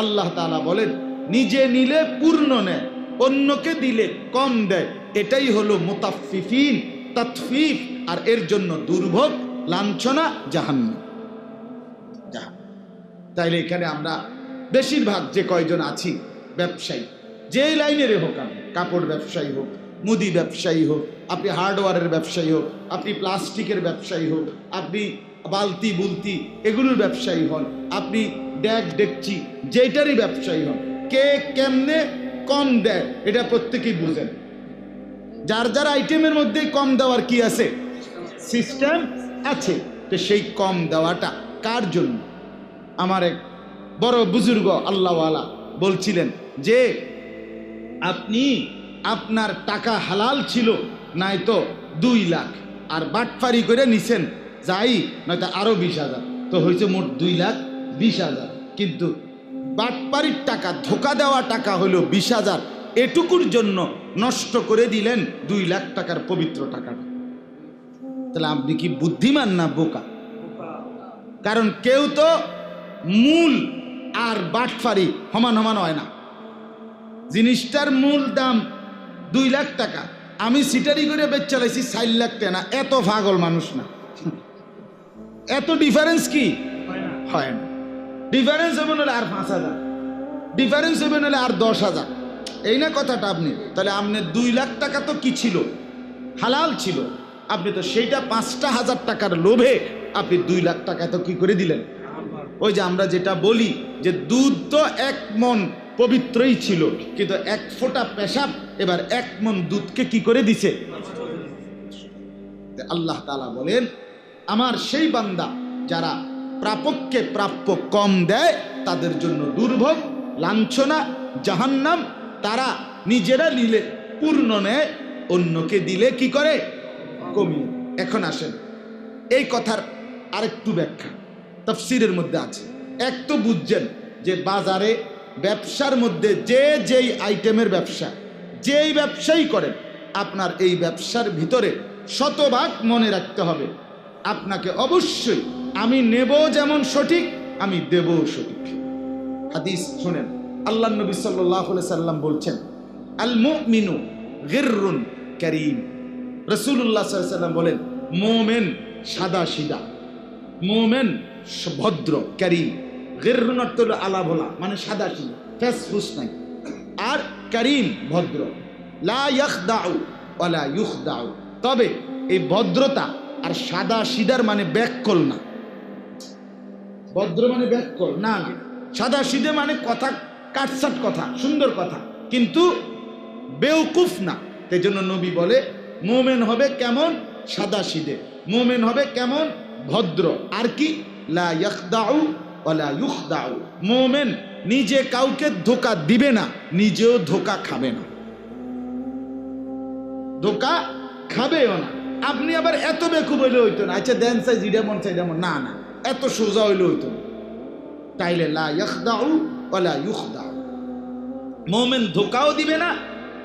আল্লাহ তাআলা বলেন, নিজে নিলে পূর্ণ নেয়, অন্যকে দিলে কম দেয়। এটাই হলো মোতাফিফিন তাতফিফ, আর এর জন্য দুর্ভোগ, লাঞ্ছনা জাহান্ন তাইলে এখানে আমরা বেশিরভাগ যে কয়জন আছি, ব্যবসায়ী যে লাইনেরই হোক আমি কাপড় ব্যবসায়ী হোক, মুদি ব্যবসায়ী হোক, আপনি হার্ডওয়ারের ব্যবসায়ী হোক, আপনি প্লাস্টিকের ব্যবসায়ী হোক, আপনি বালতি বুলতি এগুলোর ব্যবসায়ী হন, আপনি ড্যাগ ডেকচি যেটারই ব্যবসায়ী হন কে কেমনে কম দেয়, এটা প্রত্যেকেই বুঝেন। যার যার আইটেমের মধ্যেই কম দেওয়ার কি আছে? সিস্টেম আছে। তো সেই কম দেওয়াটা কার জন্য? আমার এক বড় বুজুর্গ আল্লাহওয়ালা বলছিলেন যে, আপনি আপনার টাকা হালাল ছিল, নাই তো দুই লাখ, আর বাটফারি করে নিছেন, যাই, নয়তো আরও বিশ হাজার। তো হয়েছে মোট দুই লাখ বিশ হাজার। কিন্তু বাটপারির টাকা ধোকা দেওয়া টাকা হলো বিশ হাজার। এটুকুর জন্য নষ্ট করে দিলেন দুই লাখ টাকার পবিত্র টাকাটা। তাহলে আপনি কি বুদ্ধিমান না বোকা? কারণ কেউ তো মূল আর বাটফারি সমান সমান হয় না। জিনিসটার মূল দাম দুই লাখ টাকা। আমি সিটারি করে বেচ চালাইছি চার লাখ টাকা এত ভাগল মানুষ না। এত ডিফারেন্স কি? হয় না। ডিফারেন্স হবে নাহলে আর পাঁচ হাজার। ডিফারেন্স হবে নাহলে আর দশ হাজার। এই না কথাটা আপনি। তাহলে আপনি দুই লাখ টাকা তো কি ছিল? হালাল ছিল। আপনি তো সেইটা পাঁচটা হাজার টাকার লোভে আপনি দুই লাখ টাকা তো কি করে দিলেন? ওই যে আমরা যেটা বলি যে দুধ তো এক মন পবিত্রই ছিল, কিন্তু এক ফোঁটা পেশাব এবার এক মন দুধকে কি করে দিছে? আল্লাহ তালা বলেন, আমার সেই বান্দা যারা প্রাপককে প্রাপ্য কম দেয়, তাদের জন্য দুর্ভোগ, লাঞ্ছনা, জাহান্নাম, তারা নিজেরা নিলে পূর্ণ নেয়, অন্যকে দিলে কি করে? কমিয়ে এখন আসেন, এই কথার আরেকটু ব্যাখ্যা, তফসিরের মধ্যে আছে। এক তো বুঝছেন যে বাজারে ব্যবসার মধ্যে যে যেই আইটেমের ব্যবসা, যেই ব্যবসাই করেন, আপনার এই ব্যবসার ভিতরে শতভাগ মনে রাখতে হবে। আপনাকে অবশ্যই আমি নেব যেমন সঠিক, আমি দেবও সঠিক। হাদিস শুনেন। আল্লাহ নবী সাল্লাহ সাল্লাম বলছেন আল মুমিনু গিররুন করিম। রসুল্লাহ সাল্লাম বলেন, মোমেন সাদা সিদা মোমেন ভদ্র, করিম। গিররুন অর্থ আলা ভোলা মানে সাদা সিদা ফেস ফুস নাই। আর করিম ভদ্র, লা তবে এই ভদ্রতা আর সাদা সিদার মানে ব্যাককল না। ভদ্র মানে ব্যাককল না না। সাদা সিদে মানে কথা কাটসাট কথা, সুন্দর কথা। কিন্তু বেউকুফ না। সেই জন্য নবী বলে, মোমেন হবে কেমন? সাদা সিদে মোমেন হবে কেমন? ভদ্র। আর কি? লা ইয়াখদাউ মোমেন নিজে কাউকে ধোকা দিবে না, নিজেও ধোকা খাবে না। ধোকা খাবেও না। আপনি আবার এত বেকুব হইলে হইতো না। আচ্ছা দেন চাই জিডা মন চাই যেমন না না। এত সোজা হইলে হইতো। তাইলে মোমেন ধোকাও দিবে না,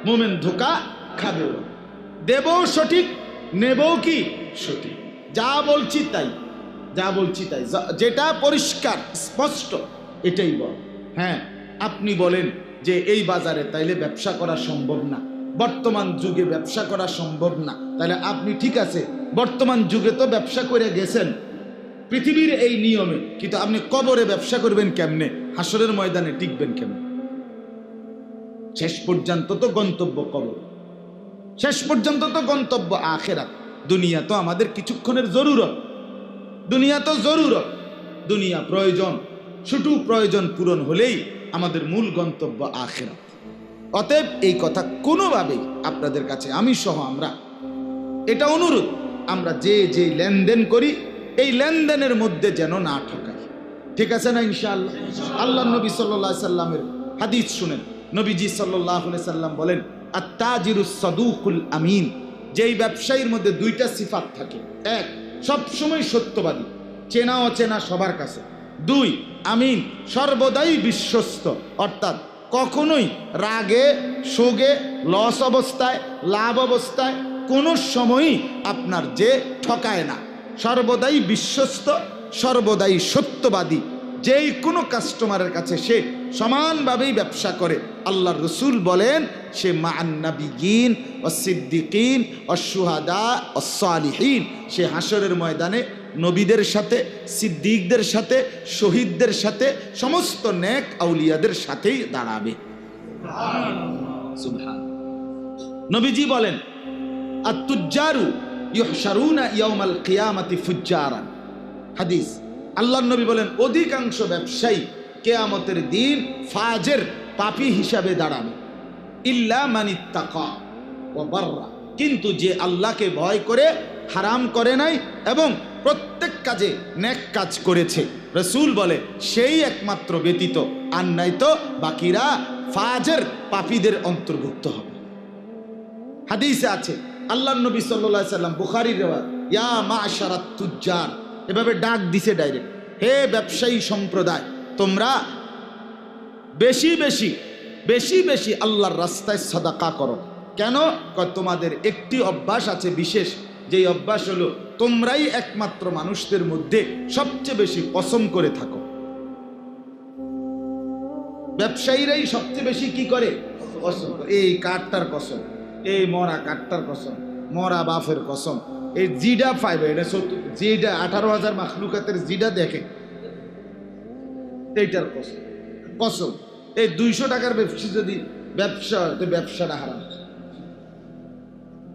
মোমেন ধোকা খাবেও। দেবও সঠিক, নেবও কি? সঠিক। যা বলছি তাই, যা বলছি তাই। যেটা পরিষ্কার, স্পষ্ট, এটাই বল। হ্যাঁ আপনি বলেন যে এই বাজারে তাইলে ব্যবসা করা সম্ভব না। বর্তমান যুগে ব্যবসা করা সম্ভব না। তাহলে আপনি ঠিক আছে, বর্তমান যুগে তো ব্যবসা করে গেছেন। পৃথিবীর এই নিয়মে, কিন্তু আপনি কবরে ব্যবসা করবেন কেমনে? হাসরের ময়দানে টিকবেন কেমনে? শেষ পর্যন্ত তো গন্তব্য কবর। শেষ পর্যন্ত তো গন্তব্য আখেরাত। দুনিয়া তো আমাদের কিছুক্ষণের জরুরত। দুনিয়া তো জরুরত। দুনিয়া প্রয়োজন। শুধু প্রয়োজন পূরণ হলেই আমাদের মূল গন্তব্য আখেরাত। অতএব এই কথা কোনোভাবেই আপনাদের কাছে আমি সহ আমরা। এটা অনুরোধ, আমরা যে যে লেনদেন করি এই লেনদেনের মধ্যে যেন না ঠকাই ঠিক আছে না ইনশাআল্লাহ? আল্লাহ নবী সাল্লাহ সাল্লামের হাদিস শুনেন। নবীজি সাল্লাহ সাল্লাম বলেন আত্তাজিরুস সাদুকুল আমিন। যেই ব্যবসায়ীর মধ্যে দুইটা সিফাত থাকে। এক, সবসময় সত্যবাদী। চেনা অচেনা সবার কাছে। দুই, আমিন, সর্বদাই বিশ্বস্ত। অর্থাৎ কখনোই রাগে, শোগে, লস অবস্থায়, লাভ অবস্থায় কোনো সময়ই আপনার যে ঠকায় না। সর্বদাই বিশ্বস্ত, সর্বদাই সত্যবাদী। যেই কোনো কাস্টমারের কাছে সে সমানভাবেই ব্যবসা করে। আল্লাহ রসুল বলেন, সে মান্নাবিগিন ও সিদ্দিকিন ও সুহাদা ও সালিহীন। সে হাসরের ময়দানে নবীদের সাথে, সিদ্দিকদের সাথে, শহীদদের সাথে, সমস্ত নেক আউলিয়াদের সাথেই দাঁড়াবে। নবীজি বলেন আর আত্তুজ্জারু ইউহশারুনা ইয়াউমাল কিয়ামাতি ফুজ্জারান। হাদিস। আল্লাহর নবী বলেন, অধিকাংশ ব্যবসায়ী কেয়ামতের দিন ফাজের পাপী হিসাবে দাঁড়াবে। ইল্লা মানিত্তাকা ও কিন্তু যে আল্লাহকে ভয় করে, হারাম করে নাই এবং প্রত্যেক কাজে নেক কাজ করেছে। রসুল বলে, সেই একমাত্র ব্যতীত আর নাই তো বাকিরা ফাজের পাপীদের অন্তর্ভুক্ত হবে। হাদিসে আছে আল্লাহ নবী সাল্লাহ সাল্লাম বুখারির রেওয়াজ ইয়া মা আশারাত তুজ্জার এভাবে ডাক দিছে ডাইরেক্ট, হে ব্যবসায়ী সম্প্রদায়, তোমরা বেশি বেশি বেশি বেশি আল্লাহর রাস্তায় সদাকা করো। কেন? তোমাদের একটি অভ্যাস আছে বিশেষ, যেই অভ্যাস হলো তোমরাই একমাত্র মানুষদের মধ্যে সবচেয়ে বেশি কসম করে থাকো। ব্যবসায়ীরাই সবচেয়ে বেশি কি করে। এই কাঠটার কসম। এই মরা কাট্টার কসম মরা বাফের কসম। এই জিডা পাইবে এটা জিডা আঠারো হাজার মাখলুকাতের জিডা দেখে। এইটার কসম কসম। এই দুইশো টাকার ব্যবসা যদি ব্যবসা হয়, তো ব্যবসাটা হারাম।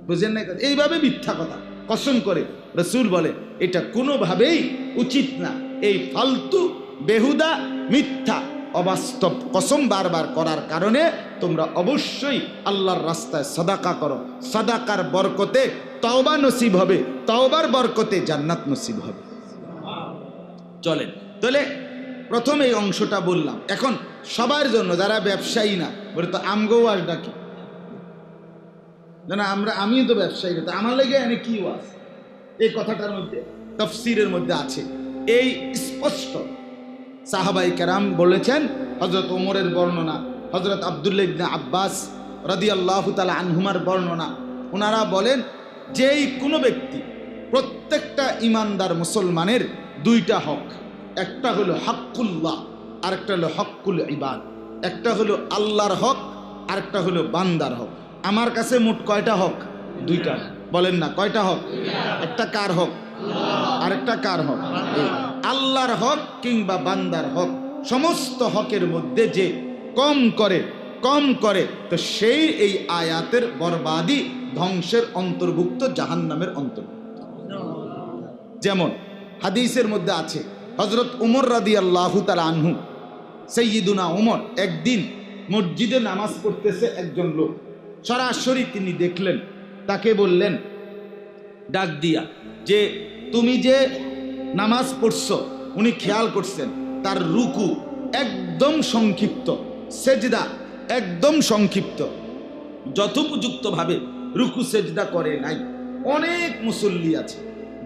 বুঝেন না এইভাবে মিথ্যা কথা কসম করে রসুল বলে এটা কোনোভাবেই উচিত না। এই ফালতু বেহুদা মিথ্যা। অবাস্তব কসম বারবার করার কারণে তোমরা অবশ্যই আল্লাহর রাস্তায় সদাকা করো। সদাকার বরকতে তওবা নসিব হবে, তওবার বরকতে জান্নাত নসিব হবে। চলেন, তাহলে প্রথম এই অংশটা বললাম। এখন সবার জন্য, যারা ব্যবসায়ী না, বলে তো আমগো ওয়াজ ডাকি না, আমরা, আমিও তো ব্যবসায়ী না, তো আমার লেগে এনে কি ওয়াজ? এই কথাটার মধ্যে, তফসিরের মধ্যে আছে। এই স্পষ্ট সাহাবাই কেরাম বলেছেন হজরত ওমরের বর্ণনা হজরত আবদুল্লা আব্বাস রাদি আল্লাহ তালা আনহুমার বর্ণনা। ওনারা বলেন, যেই কোনো ব্যক্তি, প্রত্যেকটা ইমানদার মুসলমানের দুইটা হক। একটা হলো হকুল্লাহ আরেকটা হলো হকুল ইবাদ। একটা হলো আল্লাহর হক, আরেকটা হলো বান্দার হক। আমার কাছে মোট কয়টা হক? দুইটা। বলেন না, কয়টা হক? একটা কার হক? আরেকটা কার হক? আল্লাহর হক কিংবা বান্দার হক। সমস্ত হকের মধ্যে যে কম করে কম করে, তো সেই এই আয়াতের বরবাদি ধ্বংসের অন্তর্ভুক্ত, জাহান্নামের অন্তর্ভুক্ত। যেমন হাদিসের মধ্যে আছে হজরত উমর রাদি আল্লাহ তালা আনহু, সৈয়দুনা উমর একদিন মসজিদে নামাজ পড়তেছে একজন লোক। সরাসরি তিনি দেখলেন, তাকে বললেন, ডাক দিয়া, যে তুমি যে নামাজ পড়ছ, উনি খেয়াল করছেন, তার রুকু একদম সংক্ষিপ্ত, সেজদা একদম সংক্ষিপ্ত। যথোপযুক্তভাবে রুকু, সেজদা করে নাই। অনেক মুসল্লি আছে,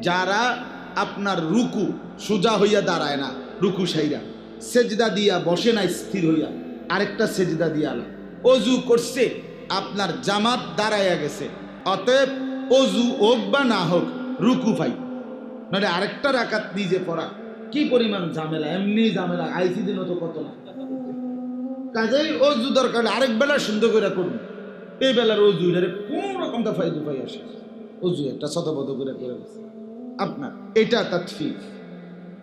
যারা আপনার রুকু সোজা হইয়া দাঁড়ায় না, রুকু সাইরা। সেজদা দিয়া বসে নাই, স্থির হইয়া। আরেকটা সেজদা দিয়া আলা। অজু করছে, আপনার জামাত দাঁড়াইয়া গেছে। অতএব অজু হোক বা না হোক, রুকু পাই মানে আরেকটা রাকাত নিজে পড়া। কি পরিমাণ ঝামেলা, এমনি ঝামেলা আইসি দিনও তো কত না। কাজেই অজু দরকার হলে আরেক বেলা সুন্দর করে করুন। এই বেলার অজু, এটারে কোন রকম দফাই দুফাই আসে। অজু একটা শতবদ্ধ করে করে আপনার, এটা তৎফিফ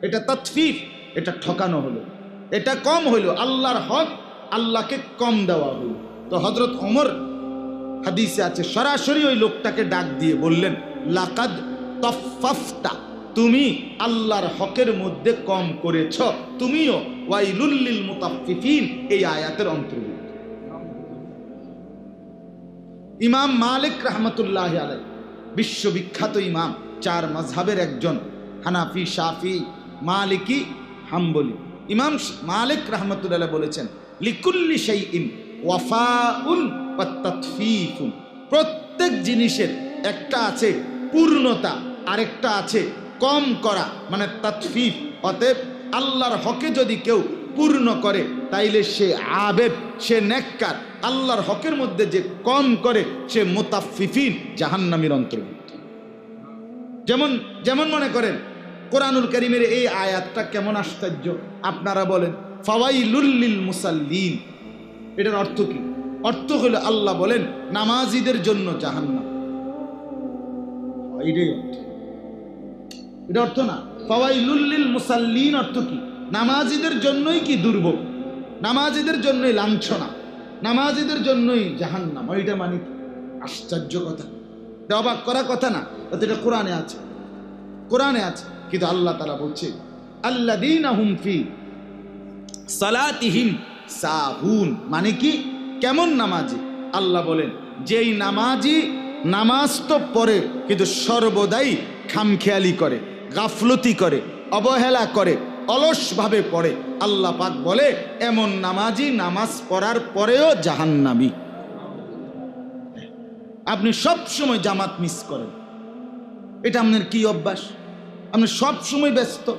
এটা তৎফিফ এটা ঠকানো হলো। এটা কম হইল, আল্লাহর হক আল্লাহকে কম দেওয়া হইল। তো হজরত অমর হাদিসে আছে, সরাসরি ওই লোকটাকে ডাক দিয়ে বললেন, লাকাদ তফাফতা তুমি আল্লাহর হকের মধ্যে কম করেছ, তুমিও ওয়াইলুল্লিল মুতাফফিফিন এই আয়াতের অন্তর্ভুক্ত। ইমাম মালিক রহমতুল্লাহ আলাই বিশ্ববিখ্যাত ইমাম, চার মাঝহাবের একজন, হানাফি, শাফি, মালিকি, হাম্বলি। ইমাম মালিক রহমতুল্লাহ বলেছেন, লিকুল্লি সেই ইম ওয়াফাউন প্রত্যেক জিনিসের একটা আছে পূর্ণতা, আরেকটা আছে কম করা মানে তাতফিফ অতএব আল্লাহর হকে যদি কেউ পূর্ণ করে, তাইলে সে আবেদ, সে নেককার। আল্লাহর হকের মধ্যে যে কম করে, সে মোতাফিফিন জাহান্নামীর অন্তর্ভুক্ত। যেমন যেমন মনে করেন, কোরআনুল করিমের এই আয়াতটা কেমন আশ্চর্য? আপনারা বলেন ফাওয়াইলুল্লিল মুসাল্লিন। এটার অর্থ কি? অর্থ হলো আল্লাহ বলেন, নামাজিদের জন্য জাহান্নাম। এটাই অর্থ। এটা অর্থ না। ফাওয়াইলুল্লিল মুসাল্লিন অর্থ কি? নামাজিদের জন্যই কি দুর্ভোগ? নামাজিদের জন্যই লাঞ্ছনা? নামাজিদের জন্যই জাহান্নাম? ওইটা মানে? আশ্চর্য কথা। এটা অবাক করা কথা না এটা কোরআনে আছে। কোরআনে আছে, কিন্তু আল্লাহ তারা বলছে আল্লাহ দিন ফি সালাতিহিম সাহুন। মানে কি? কেমন নামাজি? আল্লাহ বলেন, যেই নামাজি নামাজ তো পড়ে, কিন্তু সর্বদাই খামখেয়ালি করে। গাফলতি করে, অবহেলা করে, অলসভাবে পড়ে। আল্লাহ পাক বলে, এমন নামাজি নামাজ পড়ার পরেও জাহান্নামী। আপনি সব সময় জামাত মিস করেন। এটা আপনার কি অভ্যাস? আপনি সব সময় ব্যস্ত।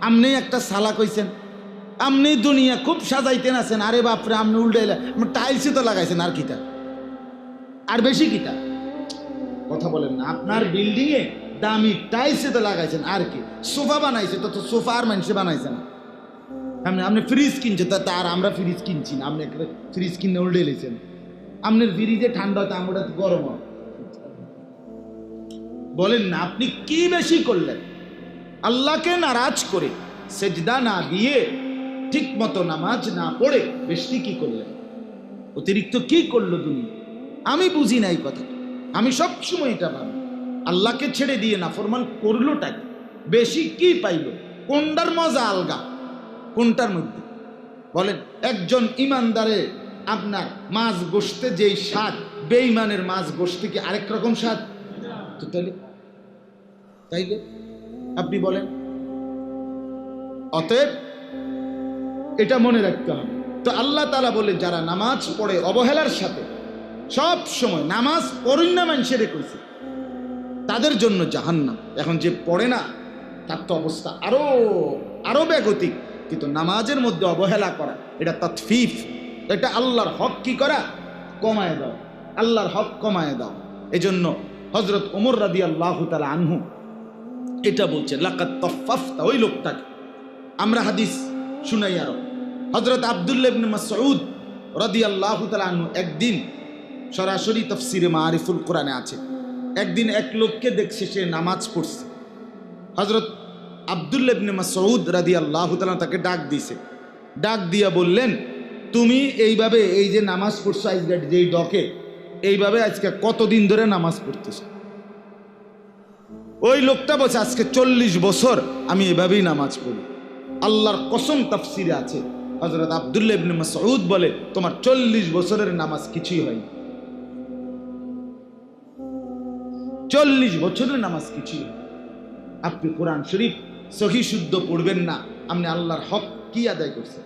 আপনি একটা সালা কইছেন আপনি দুনিয়া খুব সাজাইতেন আছেন। আরে বাপরে, আপনি উল্টে টাইলসই তো লাগাইছেন, আর কিটা? আর বেশি কিটা? কথা বলেন না, আপনার বিল্ডিং এ দামি টাইলসে তো লাগাইছেন, আর কি? সোফা বানাইছে, তো সোফা আর মানুষে বানাইছে না। আপনি আপনি ফ্রিজ কিনছে তা তার আমরা ফ্রিজ কিনছি না, আপনি একটা ফ্রিজ কিনে উল্টে লেছেন আপনার ফ্রিজে ঠান্ডা হতো আমরা গরম হয়। বলেন না, আপনি কি বেশি করলেন? আল্লাহকে নারাজ করে সেজদা না দিয়ে ঠিক মতো নামাজ না পড়ে বেশি কি করলেন? অতিরিক্ত কি করল দুনিয়া? আমি বুঝি নাই কথা আমি সবসময় এটা ভাবি। আল্লাহকে ছেড়ে দিয়ে না, ফরমান করলোটা? বেশি কি পাইল? কোনটার মজা আলগা? কোনটার মধ্যে? বলেন, একজন ইমানদারে আপনার মাছ গোশতে যেই স্বাদ, বেঈমানের মাছ গোশতে কি আরেক রকম স্বাদ? তো তাইলে? তাইলে? আপনি বলেন। অতএব এটা মনে রাখতে হবে। তো আল্লাহ তালা বলে, যারা নামাজ পড়ে অবহেলার সাথে, সব সময় নামাজ পড়ুন না মানুষের কইছে। তাদের জন্য জাহান্নাম। এখন যে পড়ে না, তার তো অবস্থা আরও আরও ব্যাগতিক কিন্তু নামাজের মধ্যে অবহেলা করা, এটা তৎফিফ এটা আল্লাহর হক কি করা? কমায় দাও। আল্লাহর হক কমায় দাও। এজন্য হজরত ওমর রাদি আল্লাহ তালা আনহু এটা বলছে লাকাত তফাফতা ওই লোকটাকে। আমরা হাদিস শুনাই আরও। হজরত আবদুল্লাহ ইবনে মাসউদ আল্লাহ তালা আনহু একদিন সরাসরি তফসিরে মারিফুল কোরআনে আছে। একদিন এক লোককে দেখছে, সে নামাজ পড়ছে। হজরত আবদুল্লাহ ইবনে মাসউদ রাদিয়াল্লাহু তাআলা তাকে ডাক দিছে ডাক দিয়া বললেন, তুমি এইভাবে এই যে নামাজ পড়ছো আজকে যেই ডকে, এইভাবে আজকে কতদিন ধরে নামাজ পড়তেছো? ওই লোকটা বলছে, আজকে চল্লিশ বছর আমি এভাবেই নামাজ পড়ি। আল্লাহর কসম তাফসিরে আছে। হজরত আবদুল্লাহ ইবনে মাসউদ বলে, তোমার চল্লিশ বছরের নামাজ কিছুই হয়নি। চল্লিশ বছরের নামাজ কিছুই হয়নি আপনি কোরআন শরীফ সহি শুদ্ধ পড়বেন না। আপনি আল্লাহর হক কি আদায় করছেন?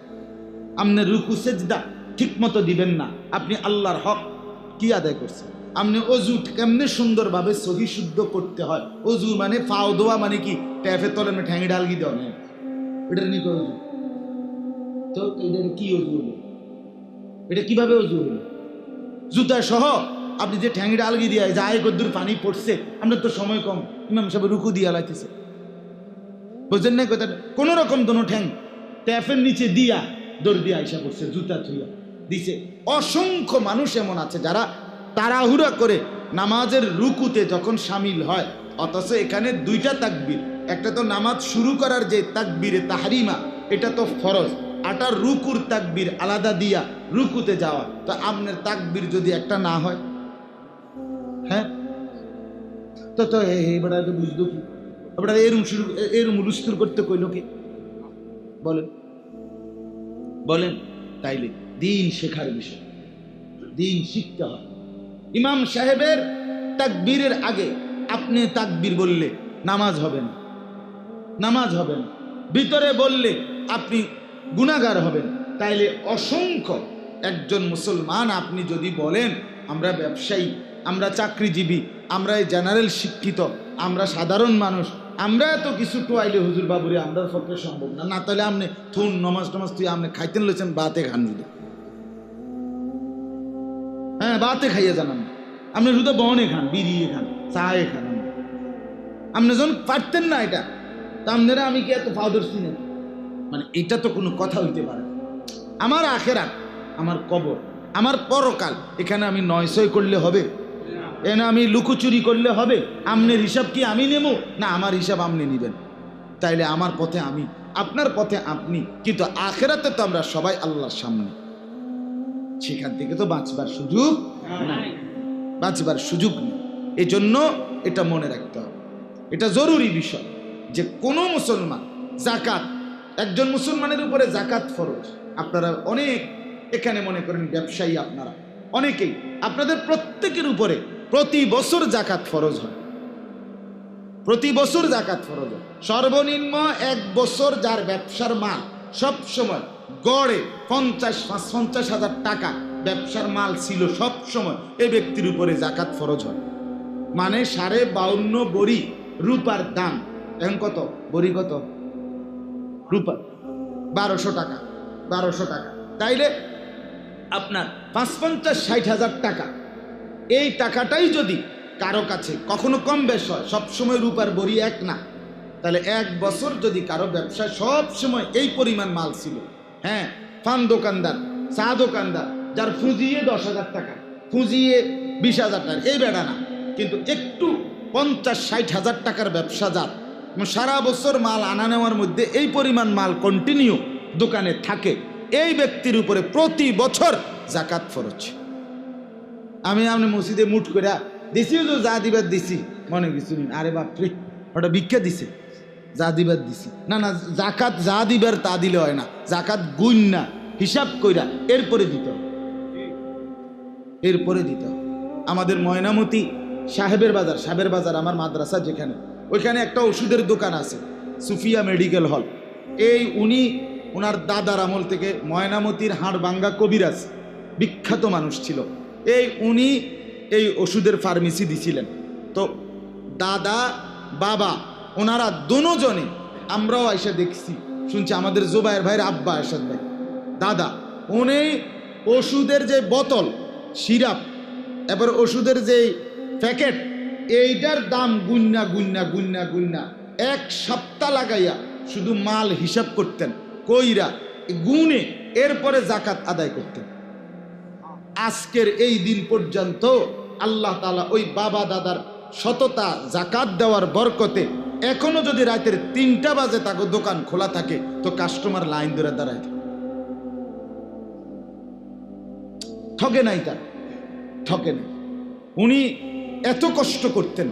আপনি রুকু, সেজদা ঠিক মতো দিবেন না। আপনি আল্লাহর হক কি আদায় করছেন? আপনি অজু কেমনে সুন্দরভাবে সহি শুদ্ধ করতে হয়? অজু মানে ফাও দোয়া মানে কি? ট্যাফে তলে ঠ্যাঙে ডালগি দেওয়া নেই। এটা নিয়ে অজু? তো এটা কি অজু হলো? এটা কীভাবে অজু হলো? জুতা সহ আপনি যে ঠ্যাঙে ডালগি দিয়ে যায় কদ্দুর পানি পড়ছে, আপনার তো সময় কম। ইমাম সাহেব রুকু দিয়া লাইতেছে বুঝলেন না কথাটা? কোন রকম দোনো ঠ্যাং ট্যাফের নিচে দিয়া দৌড় দিয়া আইসা পড়ছে, জুতা থুইয়া দিছে। অসংখ্য মানুষ এমন আছে যারা তাড়াহুড়া করে নামাজের রুকুতে যখন সামিল হয়, অথচ এখানে দুইটা তাকবির। একটা তো নামাজ শুরু করার যে তাকবিরে তাহারিমা, এটা তো ফরজ। আটা রুকুর তাকবির আলাদা দিয়া রুকুতে যাওয়া। তো আপনার তাকবির যদি একটা না হয় হ্যাঁ? তো তো এবার বুঝলো কি এবার এরম শুরু এরম রুস্তুর করতে কইল কি? বলেন। বলেন তাইলে, দিন শেখার বিষয়। দিন শিখতে হয়। ইমাম সাহেবের তাকবীরের আগে আপনি তাকবীর বললে নামাজ হবে না। নামাজ হবে না। ভিতরে বললে আপনি গুণাগার হবেন। তাইলে অসংখ্য একজন মুসলমান আপনি যদি বলেন, আমরা ব্যবসায়ী। আমরা চাকরিজীবী, আমরা এই জেনারেল শিক্ষিত, আমরা সাধারণ মানুষ, আমরা এত কিছু টোয়াইলে হুজুর বাবুরে আমরা পক্ষে সম্ভব না। না তাহলে আপনি থুন, নমাজ টমাজ তুই আপনি খাইতেন লইছেন, বাতে খান যদি হ্যাঁ বাতে খাইয়ে জানান আপনি। শুধু বনে খান বিড়িয়ে খান, চায়ে খান আপনি। যখন পারতেন না এটা, তা আপনারা আমি কি এত ফাউদার চিনেন মানে এটা তো কোনো কথা হইতে পারে। আমার আখেরাত, আমার কবর, আমার পরকাল, এখানে আমি নয় ছয় করলে হবে। এনে আমি লুকোচুরি করলে হবে? আমনের হিসাব কি আমি নেব? না, আমার হিসাব আপনি নেবেন। তাইলে আমার পথে আমি, আপনার পথে আপনি, কিন্তু আখেরাতে তো আমরা সবাই আল্লাহর সামনে। সেখান থেকে তো বাঁচবার সুযোগ বাঁচবার সুযোগ নেই। এই জন্য এটা মনে রাখতে হবে। এটা জরুরি বিষয় যে কোনো মুসলমান জাকাত একজন মুসলমানের উপরে জাকাত ফরজ। আপনারা অনেক, এখানে মনে করেন ব্যবসায়ী আপনারা, অনেকেই, আপনাদের প্রত্যেকের উপরে প্রতি বছর জাকাত ফরজ হয়। প্রতি বছর জাকাত ফরজ হয়। সর্বনিম্ন এক বছর যার ব্যবসার মাল সব সময় গড়ে পঞ্চাশ পঞ্চাশ হাজার টাকা ব্যবসার মাল ছিল সব সময় এই ব্যক্তির উপরে জাকাত ফরজ হয়। মানে সাড়ে বাউন্ন বড়ি রূপার দাম। এখন কত? বড়ি কত? রূপার। বারোশো টাকা। বারোশো টাকা। তাইলে আপনার পাঁচ, পঞ্চাশ, ষাট হাজার টাকা এই টাকাটাই যদি কারও কাছে কখনো কম বেশ হয় সবসময় রূপার বড়ি এক না, তাহলে এক বছর যদি কারও ব্যবসায় সব সময় এই পরিমাণ মাল ছিল। হ্যাঁ ফান দোকানদার, চা দোকানদার, যার ফুঁজিয়ে দশ হাজার টাকা ফুঁজিয়ে বিশ হাজার টাকা, এই বেড়া না। কিন্তু একটু পঞ্চাশ, ষাট হাজার টাকার ব্যবসা যার সারা বছর মাল আনা নেওয়ার মধ্যে এই পরিমাণ মাল কন্টিনিউ দোকানে থাকে, এই ব্যক্তির উপরে প্রতি বছর জাকাত ফরজ। আমি আপনি মসজিদে মুঠ করে দিছি তো যা দিবার দিছি। মনে কিছু নেই আরে বাপরে, ওটা ভিক্ষা দিছে। যা দিবার দিছি। না না, জাকাত যা দিবার তা দিলে হয় না। জাকাত গুণ না। হিসাব কইরা এরপরে দিত এরপরে দিত আমাদের ময়নামতি সাহেবের বাজার সাহেবের বাজার আমার মাদ্রাসা যেখানে, ওইখানে একটা ওষুধের দোকান আছে, সুফিয়া মেডিকেল হল। এই উনি ওনার দাদার আমল থেকে ময়নামতির হাড় ভাঙ্গা কবিরাজ, বিখ্যাত মানুষ ছিল। এই উনি এই ওষুধের ফার্মেসি দিছিলেন। তো দাদা, বাবা, ওনারা দুজনে, আমরাও এসে দেখছি। শুনছি আমাদের জোবায়ের ভাইয়ের আব্বা এরশাদ ভাই। দাদা, উনি ওষুধের যে বোতল, সিরাপ, এবার ওষুধের যে প্যাকেট, এইটার দাম গুন্না গুন্না গুন্না গুন্না। এক সপ্তাহ লাগাইয়া শুধু মাল হিসাব করতেন, কইরা গুনে, এরপরে জাকাত আদায় করতেন। আজকের এই দিন পর্যন্ত আল্লাহ তালা ওই বাবা দাদার সততা জাকাত দেওয়ার বরকতে এখনও যদি রাতের তিনটা বাজে তাকে দোকান খোলা থাকে, তো কাস্টমার লাইন ধরে দাঁড়ায়। ঠকে নাই তার। ঠকে নাই। উনি এত কষ্ট করতেন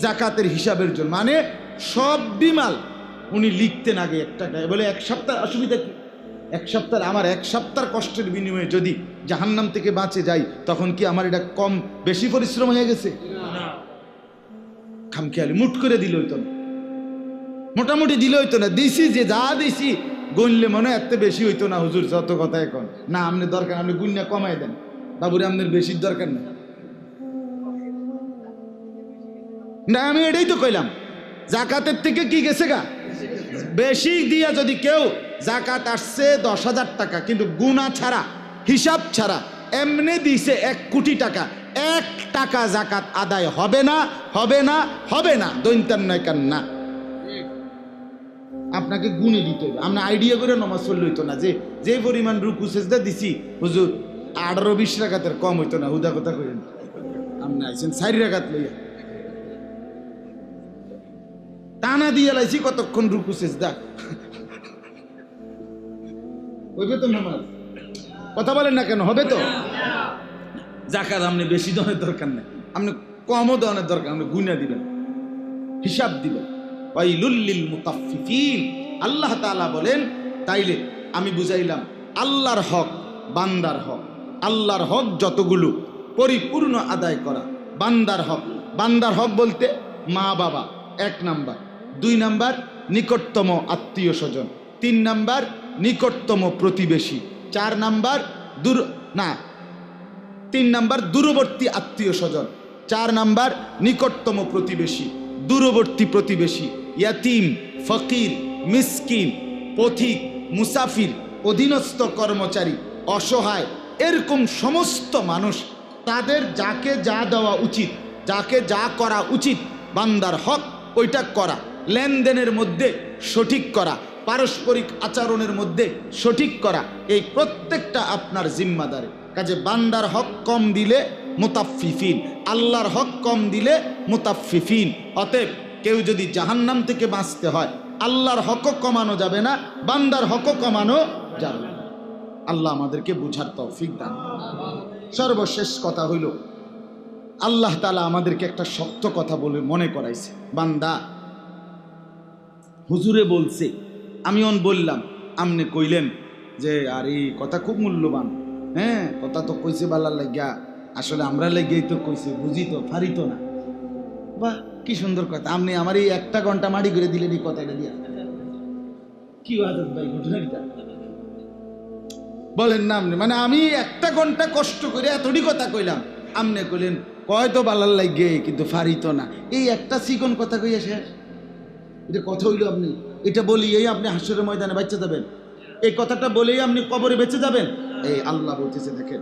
জাকাতের হিসাবের জন্য। মানে সব বিমাল উনি লিখতেন আগে এক টাকায় বলে এক সপ্তাহ অসুবিধা কি? এক সপ্তাহ আমার এক সপ্তাহ কষ্টের বিনিময়ে যদি জাহান্নাম থেকে বাঁচে যাই তখন কি আমার এটা কম বেশি পরিশ্রম হয়ে গেছে? খামখেয়ালি মুট করে দিল হইতো না। মোটামুটি দিলে হইতো না। দিছি যে যা দিছি গণলে মনে হয় এত বেশি হইতো না হুজুর যত কথা এখন। না আপনি দরকার আপনি গুণনা কমাই দেন। বাবুরে আপনার বেশির দরকার নেই না আমি এটাই তো কইলাম। জাকাতের থেকে কি গেছে গা? বেশি দিয়া যদি কেউ জাকাত আসছে দশ হাজার টাকা, কিন্তু গুণা ছাড়া, হিসাব ছাড়া এমনি দিছে এক কোটি টাকা। এক টাকা জাকাত আদায় হবে না হবে না হবে না। দৈন্তান নয় না আপনাকে গুণে দিতে হবে। আমরা আইডিয়া করে নমাজ পড়লে হইতো না যে যে পরিমাণ রুকু সেজদা দিছি, হুজুর, আঠারো বিশ রাখাতের কম হইতো না, হুদা কথা কইলেন আপনি আইছেন চারি রাখাত লইয়া। টানা দিয়ে লাইছি কতক্ষণ রুকু সেজদা? হইবে তো নামাজ? কথা বলেন না কেন, হবে তো? জাকাত আপনি বেশি দনের দরকার নেই। আপনি কমও দনের দরকার আপনি গুনা দিবেন, হিসাব দিবেন। ওয়াইলুল্লিল মুতাফফিফিন। আল্লাহ তাআলা বলেন, তাইলে আমি বুঝাইলাম, আল্লাহর হক বান্দার হক। আল্লাহর হক যতগুলো, পরিপূর্ণ আদায় করা। বান্দার হক। বান্দার হক বলতে মা বাবা, এক নাম্বার। দুই নাম্বার, নিকটতম আত্মীয় স্বজন। তিন নাম্বার নিকটতম প্রতিবেশী। চার নাম্বার দূর না, তিন নাম্বার দূরবর্তী আত্মীয় স্বজন। চার নাম্বার নিকটতম প্রতিবেশী, দূরবর্তী প্রতিবেশী, ইয়াতিম, ফকির, মিসকিন, পথিক, মুসাফির, অধীনস্থ কর্মচারী, অসহায়, এরকম সমস্ত মানুষ, তাদের যাকে যা দেওয়া উচিত, যাকে যা করা উচিত, বান্দার হক, ওইটা করা। লেনদেনের মধ্যে সঠিক করা। পারস্পরিক আচরণের মধ্যে সঠিক করা এই প্রত্যেকটা আপনার জিম্মাদারি। কাজে বান্দার হক কম দিলে মোতাফিফিন আল্লাহর হক কম দিলে মোতাফিফিন অতএব কেউ যদি জাহান্নাম থেকে বাঁচতে হয়, আল্লাহর হকও কমানো যাবে না, বান্দার হকও কমানো যাবে না। আল্লাহ আমাদেরকে বুঝার তৌফিক দান সর্বশেষ কথা হইল, আল্লাহ তালা আমাদেরকে একটা শক্ত কথা বলে মনে করাইছে। বান্দা, হুজুরে বলছে আমি অন বললাম, আমনে কইলেন যে, আর, এই কথা খুব মূল্যবান। হ্যাঁ কথা তো কইছে বালার লাগিয়া। আসলে আমরা লেগেই তো কইছে, বুঝি তো, ফারি তো না। বাহ, কি সুন্দর কথা। আপনি আমার এই একটা ঘণ্টা মাড়ি করে দিলেন এই কথাটা দিয়া। কি আদত ভাই, ঘটনাটা। বলেন না আপনি মানে আমি একটা ঘণ্টা কষ্ট করে এতটি কথা কইলাম। আমনে কইলেন, কয় তো বালার লাগে কিন্তু ফারি তো না। এই একটা চিকন কথা কইয়া শেষ। এটা কথা হইল আপনি? এটা বলিয়েই আপনি হাসরের ময়দানে বাচ্চা যাবেন। এই কথাটা বলেই আপনি কবরে বেঁচে যাবেন। এই আল্লাহ বলতেছে, দেখেন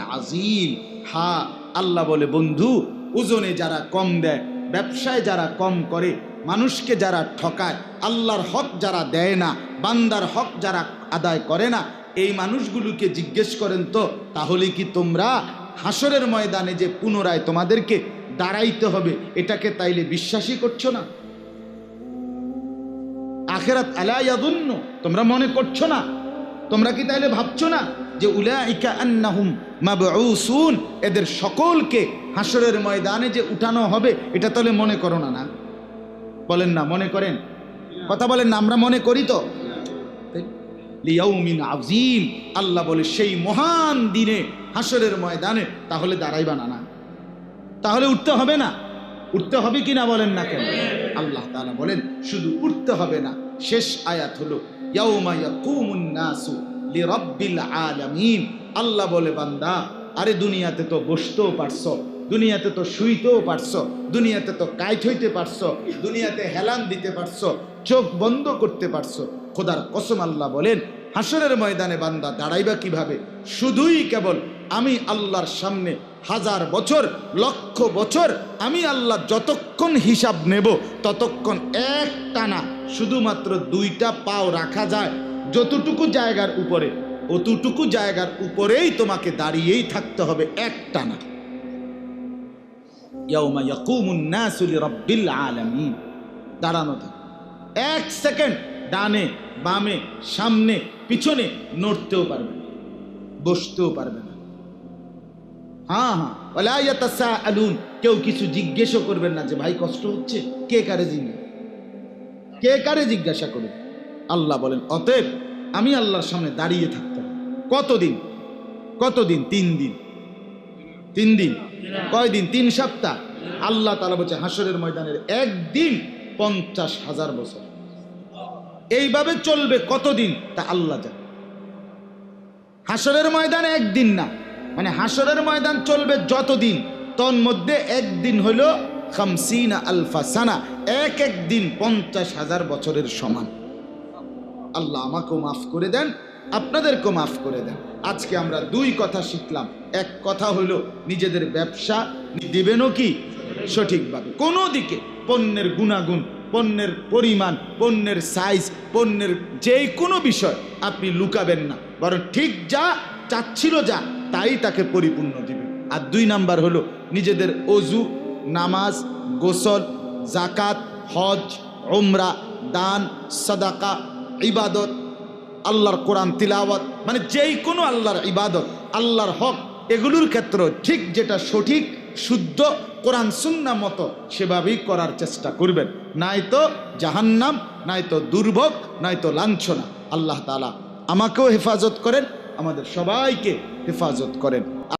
আযীম। হা, আল্লাহ বলে, বন্ধু, ওজনে যারা কম দেয়, ব্যবসায় যারা কম করে, মানুষকে যারা ঠকায়, আল্লাহর হক যারা দেয় না, বান্দার হক যারা আদায় করে না, এই মানুষগুলোকে জিজ্ঞেস করেন তো, তাহলে কি তোমরা হাসরের ময়দানে যে পুনরায় তোমাদেরকে দাঁড়াইতে হবে, এটাকে তাইলে বিশ্বাসই করছ না। আখেরাত আলাইয়াদুন্ন তোমরা মনে করছ না। তোমরা কি তাইলে ভাবছ না যে উলাইকা আন্নাহুম মাবউসুন, এদের সকলকে হাসরের ময়দানে যে উঠানো হবে, এটা তাহলে মনে করো না না। বলেন না, মনে করেন? কথা বলেন না, আমরা মনে করি তো। লিয়াউমিন আজিম আল্লাহ বলে, সেই মহান দিনে হাসরের ময়দানে, তাহলে দাঁড়াইবা না না। তাহলে উঠতে হবে না। উঠতে হবে কি না বলেন না কেন? আল্লাহ তাআলা বলেন, শুধু উঠতে হবে না। শেষ আয়াত হলো আল্লাহ বলে, বান্দা, আরে দুনিয়াতে তো বসতেও পারছ, দুনিয়াতে তো শুইতেও পারছ, দুনিয়াতে তো কাইট হইতে পারছ, দুনিয়াতে হেলান দিতে পারছ, চোখ বন্ধ করতে পারছ। খোদার কসম আল্লাহ বলেন, হাসরের ময়দানে বান্দা দাঁড়াইবা কীভাবে? শুধুই কেবল আমি আল্লাহর সামনে হাজার বছর, লক্ষ বছর আমি আল্লাহ যতক্ষণ হিসাব নেব, ততক্ষণ এক টানা শুধুমাত্র দুইটা পাও রাখা যায় যতটুকু জায়গার উপরে। অতটুকু জায়গার উপরেই তোমাকে দাঁড়িয়েই থাকতে হবে এক টানা দাঁড়ানো থাকে। এক সেকেন্ড ডানে, বামে, সামনে, পিছনে নড়তেও পারবে না, বসতেও পারবে না। হ্যাঁ হ্যাঁ। ওলা আলুন কেউ কিছু জিজ্ঞেসও করবেন না যে, ভাই, কষ্ট হচ্ছে? কে কারে জিজ্ঞেস কে কারে জিজ্ঞাসা করবে? আল্লাহ বলেন, অতএব আমি আল্লাহর সামনে দাঁড়িয়ে থাকতে কতদিন? কতদিন? তিন দিন। তিন দিন? কয়দিন তিন সপ্তাহ। আল্লাহ তালা বলছে হাসরের ময়দানের একদিন পঞ্চাশ হাজার বছর। এইভাবে চলবে কতদিন? তা আল্লাহ জানে। হাসরের ময়দান একদিন না। মানে হাসরের ময়দান চলবে যতদিন তন মধ্যে একদিন হইল খামসিনা আলফা সানা, এক এক দিন পঞ্চাশ হাজার বছরের সমান। আল্লাহ আমাকেও মাফ করে দেন, আপনাদেরকেও মাফ করে দেন। আজকে আমরা দুই কথা শিখলাম। এক কথা হলো নিজেদের ব্যবসা, দিবেনও কি? সঠিকভাবে। কোনো দিকে পণ্যের গুণাগুণ, পণ্যের পরিমাণ, পণ্যের সাইজ পণ্যের যে কোনো বিষয় আপনি লুকাবেন না। বরং ঠিক যা চাচ্ছিল যা তাই তাকে পরিপূর্ণ দিবে। আর দুই নাম্বার হলো নিজেদের অজু, নামাজ, গোসল জাকাত হজ ওমরা দান, সাদাকা, ইবাদত, আল্লাহর কোরআন তিলাওয়াত মানে যেই কোনো আল্লাহর ইবাদত, আল্লাহর হক, এগুলোর ক্ষেত্রে ঠিক যেটা সঠিক, শুদ্ধ কোরআন সুন্না মতো সেভাবেই করার চেষ্টা করবেন। নাই তো জাহান্নাম, নাই তো দুর্ভোগ, নাই তো লাঞ্ছনা। আল্লাহ তালা আমাকেও হেফাজত করেন আমাদের সবাইকে হেফাজত করেন।